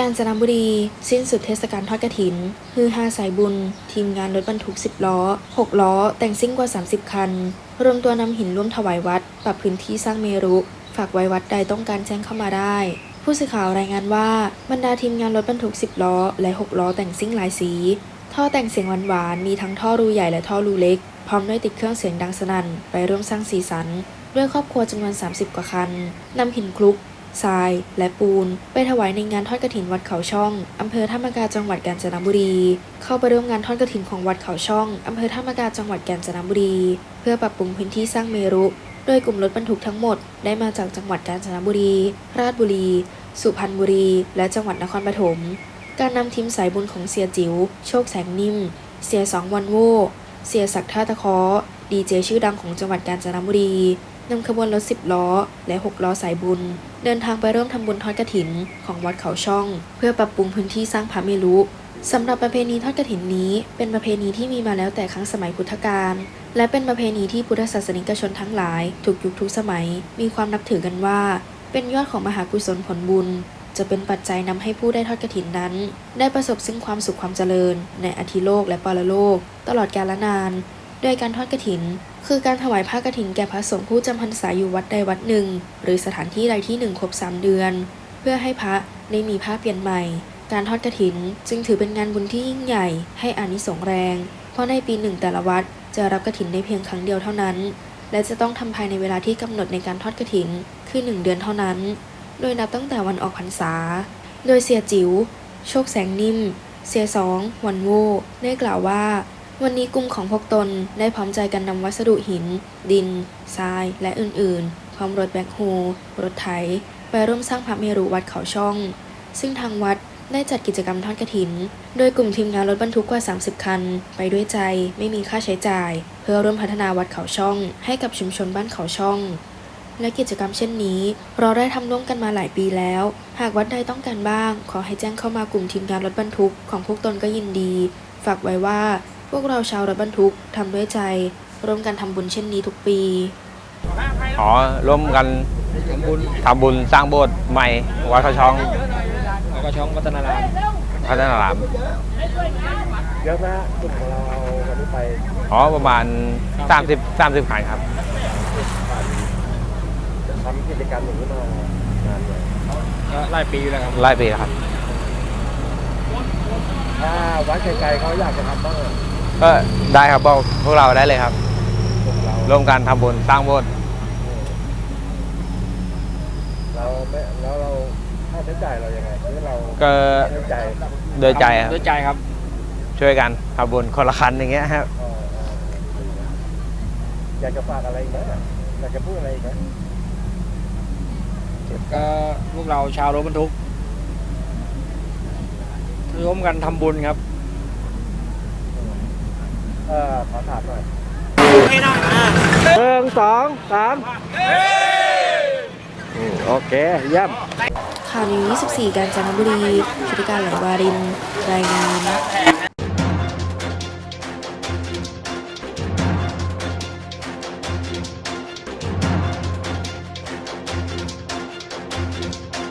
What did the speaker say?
กาญจนบุรี สิ้นสุดเทศกาลทอดกระถิน ฮือฮาสายบุญ ทีมงานรถบรรทุก 10 ล้อ 6 ล้อ แต่งซิ่งกว่า 30 คัน รวมตัวนำหินร่วมถวายวัด ปรับพื้นที่สร้างเมรุ ฝากไว้วัดใดต้องการแจ้งเข้ามาได้ ผู้สื่อข่าวรายงานว่าบรรดาทีมงานรถบรรทุก 10 ล้อ และ 6 ล้อแต่งซิ่งหลายสี ท่อแต่งเสียงหวานๆมีทั้งท่อรูใหญ่และท่อรูเล็ก พร้อมด้วยติดเครื่องเสียงดังสนั่นไปร่วมสร้างสีสันด้วยครอบครัวจำนวน 30 กว่าคันนำหินคลุก ทราย และปูน ไปถวายในงานทอดกระถินวัดเขาช่องอำเภอท่ามกาจังหวัดกาญจนบุรี เข้าไปร่วมงานทอดกระถินของวัดเขาช่องอำเภอท่ามกาจังหวัดกาญจนบุรี เพื่อปรับปรุงพื้นที่สร้างเมรุ โดยกลุ่มรถบรรทุกทั้งหมดได้มาจากจังหวัดกาญจนบุรี ราชบุรี สุพรรณบุรี และจังหวัดนครปฐม การนำทีมสายบุญของเสียจิ๋ว โชคแสงนิ่ม เสียสองวันโวเสียศักดิ์ท่าตะเคอดีเจชื่อดังของจังหวัดกาญจนบุรี นำขบวนรถ 10 ล้อ และ 6 ล้อสายบุญ เดินทางไปร่วมทำบุญทอดกระถินของวัดเขาช่อง เพื่อปรับปรุงพื้นที่สร้างพระเมรุสำหรับประเพณีทอดกระถินนี้ เป็นประเพณีที่มีมาแล้วแต่ครั้งสมัยพุทธกาลและเป็นประเพณีที่พุทธศาสนิกชนทั้งหลายทุกยุคทุกสมัย มีความนับถือกันว่า เป็นยอดของมหากุศลผลบุญ จะเป็นปัจจัยนำให้ผู้ได้ทอดกระถินนั้น ได้ประสบซึ่งความสุขความเจริญ ในอธิโลกและปรโลก ตลอดกาลนาน โดยการทอดกระถิน คือการถวายผ้ากฐินแก่พระสงฆ์ผู้จำพรรษาอยู่วัดใดวัดหนึ่ง หรือสถานที่ใดที่หนึ่งครบ 3 เดือน เพื่อให้พระได้มีผ้าเปลี่ยนใหม่ การทอดกระถินจึงถือเป็นงานบุญที่ยิ่งใหญ่ให้อานิสงส์แรง เพราะในปีหนึ่งแต่ละวัดจะรับกระถินได้เพียงครั้งเดียวเท่านั้น และจะต้องทำภายในเวลาที่กำหนดในการทอดกระถินคือหนึ่งเดือนเท่านั้น โดยนับตั้งแต่วันออกพรรษา โดยเสียจิ๋ว โชคแสงนิ่ม เสียสองวันโวได้กล่าวว่า วันนี้กลุ่มของพวกตนได้พร้อมใจกันนำวัสดุหิน ดิน ทราย และอื่น ๆ พร้อมรถแบ็คโฮรถไถ ไปร่วมสร้างพระเมรุวัดเขาช่อง ซึ่งทางวัดได้จัดกิจกรรมทอดกระถิน โดยกลุ่มทีมงานรถบรรทุกกว่า 30 คัน ไปด้วยใจไม่มีค่าใช้จ่าย เพื่อร่วมพัฒนาวัดเขาช่อง ให้กับชุมชนบ้านเขาช่อง และกิจกรรมเช่นนี้ เราได้ทำร่วมกันมาหลายปีแล้ว หากวัดใดต้องการบ้าง ขอให้แจ้งเข้ามากลุ่มทีมงานรถบรรทุกของพวกตนก็ยินดี ฝากไว้ว่า พวกเราชาวรถบรรทุกทำด้วยใจ ร่วมกันทำบุญเช่นนี้ทุกปี อ๋อร่วมกันทำบุญทำบุญสร้างโบสถ์ใหม่วัดเขาช่องแล้วก็ช่องวัฒนารามพัฒนารามเยอะนะกลุ่มของเราเอาวันนี้ไปอ๋อประมาณ 30 30ขายครับทำกิจกรรมอย่างนี้มานานเลยก็หลายปีอยู่แล้วครับไล่ปีแล้วครับ ถ้าวัดไกลๆเขาอยากจะทำบ้างอะ ก็ได้ครับบอกพวกเราได้เลยครับกลุ่มเราร่วมกันทำบุญสร้างโบสถ์เราไม่แล้วเราค่าใช้จ่ายเรายังไงหรือเราก็ใช้จ่ายโดยใจครับด้วยใจครับ ช่วยกันทำบุญคนละคันอย่างเงี้ยครับ เอ่อเอ่ออยากจะฝากอะไรอีกไหมอยากจะพูดอะไรอีกไหมก็พวกเราชาวรถบรรทุกร่วมกันทำบุญครับ เออขอถามหน่อยหนึ่งสองสามอืมโอเคเยี่ยมข่าวนี้24 กาญจนบุรีชุติการไหลวาริน รายงาน